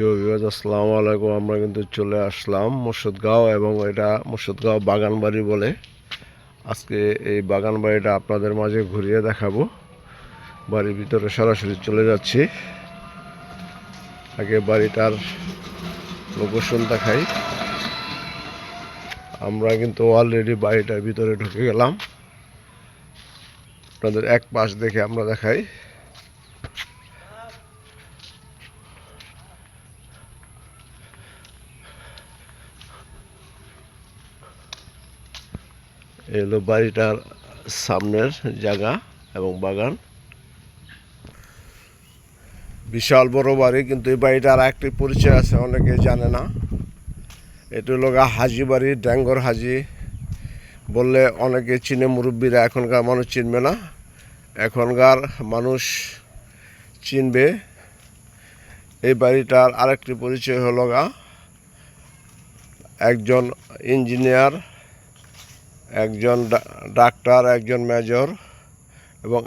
প্রিয় আসসালামু আলাইকুম। আমরা কিন্তু চলে আসলাম মুর্শিদগাঁও এবং এটা মুর্শিদগাঁও বাগান বাড়ি বলে। আজকে এই বাগান বাড়িটা আপনাদের মাঝে ঘুরিয়ে দেখাবো। বাড়ির ভিতরে সরাসরি চলে যাচ্ছি। আগে বাড়িটার লোকেশন দেখাই। আমরা কিন্তু অলরেডি বাড়িটার ভিতরে ঢুকে গেলাম। আপনাদের এক পাশ দেখে আমরা দেখাই। এই হলো বাড়িটার সামনের জায়গা এবং বাগান। বিশাল বড় বাড়ি, কিন্তু এই বাড়িটার একটি পরিচয় আছে, অনেকে জানে না। এটা হলো হাজি বাড়ি ড্যাঙ্গর হাজি। বললে অনেকে চিনে মুরব্বীরা, এখনকার মানুষ চিনবে না। এখনকার মানুষ চিনবে। এই বাড়িটার আরেকটি পরিচয় হলো গা একজন ইঞ্জিনিয়ার একজন ডাক্তার, একজন মেজর এবং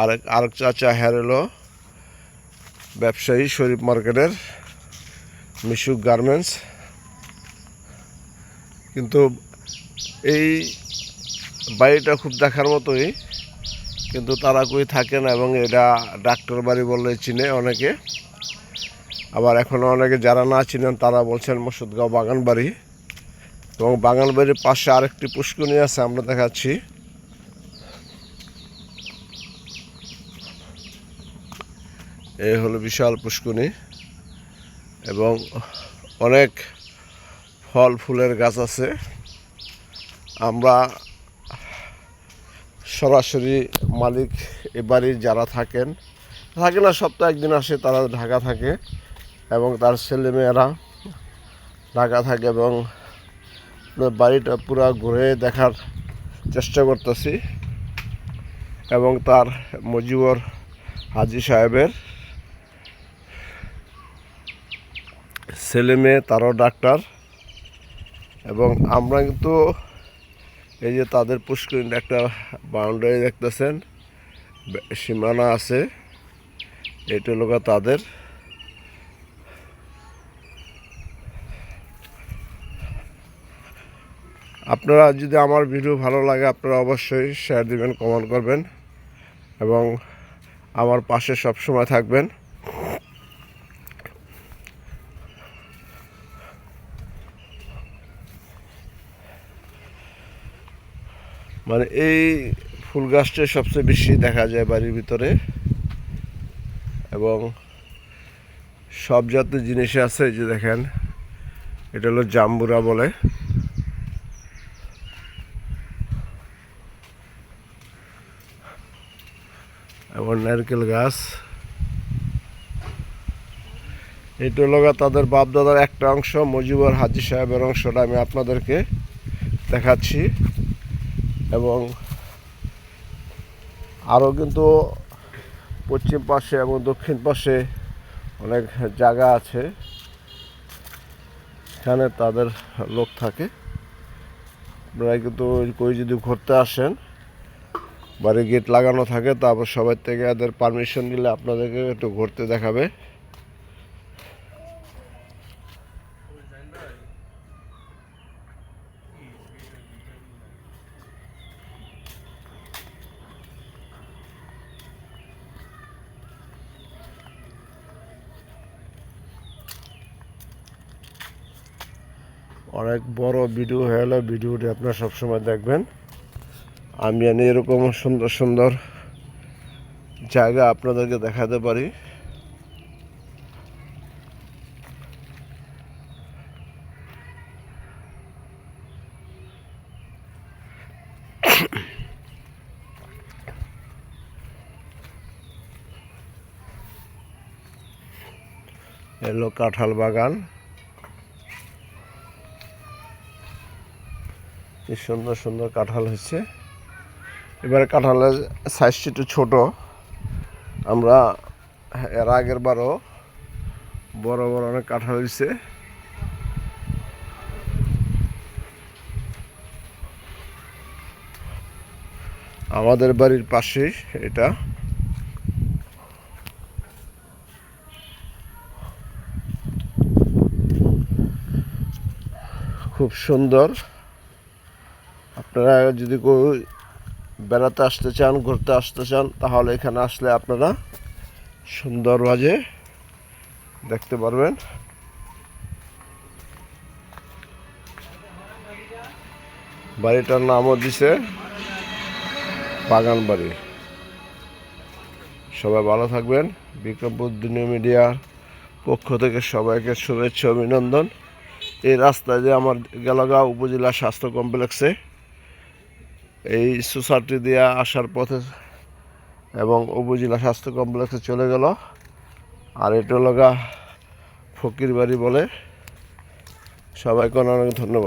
আরেক আরেক চাচা হ্যারেলো, ব্যবসায়ী, শরীফ মার্কেটের মিশুক গার্মেন্টস। কিন্তু এই বাড়িটা খুব দেখার মতোই, কিন্তু তারা কই থাকে না এবং এটা ডাক্তার বাড়ি বললে চিনে অনেকে। আবার এখনও অনেকে যারা না চিনেন তারা বলছেন মসুদগাঁও বাগান বাড়ি এবং বাগান বাড়ির পাশে আরেকটি পুষ্করণী আছে, আমরা দেখাচ্ছি। এই হলো বিশাল পুষ্করণী এবং অনেক ফল, ফুলের গাছ আছে। আমরা সরাসরি মালিক এ বাড়ির যারা থাকেন, থাকে না, সপ্তাহে একদিন আসে, তারা ঢাকা থাকে এবং তার ছেলেমেয়েরা ঢাকা থাকে এবং আপনার বাড়িটা পুরো ঘুরে দেখার চেষ্টা করতেছি এবং তার মজিবর হাজি সাহেবের ছেলে মেয়ে, তারও ডাক্তার। এবং আমরা কিন্তু এই যে তাদের পুষ্করিণীর একটা বাউন্ডারি দেখতেছেন, সীমানা আছে, এটা গা তাদের আপনারা যদি আমার ভিডিও ভালো লাগে, আপনারা অবশ্যই শেয়ার দিবেন কমেন্ট করবেন এবং আমার পাশে সব সময় থাকবেন। মানে এই ফুল গাছটা সবচেয়ে বেশি দেখা যায় বাড়ির ভিতরে এবং সব জাতের জিনিস আছে যে দেখেন, এটা হলো জাম্বুরা বলে। এবং নারকেল গাছ। এটা হলো তাদের বাপদাদার একটা অংশ, মজিবর হাজি সাহেবের অংশটা আমি আপনাদেরকে দেখাচ্ছি। এবং আরও কিন্তু পশ্চিম পাশে এবং দক্ষিণ পাশে অনেক জায়গা আছে। এখানে তাদের লোক থাকে। আপনারা কিন্তু কই যদি ঘুরতে আসেন বাড়ি গেট লাগানো থাকে, তারপর সবার থেকে এদের পারমিশন নিলে আপনাদেরকে একটু ঘুরতে দেখাবে। অনেক বড় ভিডিও হয়ে গেলে ভিডিওটি আপনারা সবসময় দেখবেন। আমি জানি এরকম সুন্দর সুন্দর জায়গা আপনাদেরকে দেখাতে পারি। এলো কাঁঠাল বাগান। কি সুন্দর সুন্দর কাঁঠাল হয়েছে। এবারে কাঁঠালের সাইজটা একটু ছোটো। আমরা এর আগের বারও বড় বড় অনেক কাঁঠাল দিছে। আমাদের বাড়ির পাশেই এটা। খুব সুন্দর। আপনারা যদি কেউ বেড়াতে আসতে চান, ঘুরতে আসতে চান, তাহলে এখানে আসলে আপনারা সুন্দরভাবে দেখতে পারবেন। বাড়িটার নামও দিছে বাগান বাড়ি। সবাই ভালো থাকবেন। বিক্রমপুর মিডিয়ার পক্ষ থেকে সবাইকে শুভেচ্ছা, অভিনন্দন। এই রাস্তা দিয়ে আমার গেলাগাঁও উপজেলা স্বাস্থ্য কমপ্লেক্সে এই সোসাইটি দিয়ে আসার পথে এবং উপজেলা স্বাস্থ্য কমপ্লেক্সে চলে গেল। আর এটা লগা ফকির বাড়ি বলে সবাইকে অনেক ধন্যবাদ।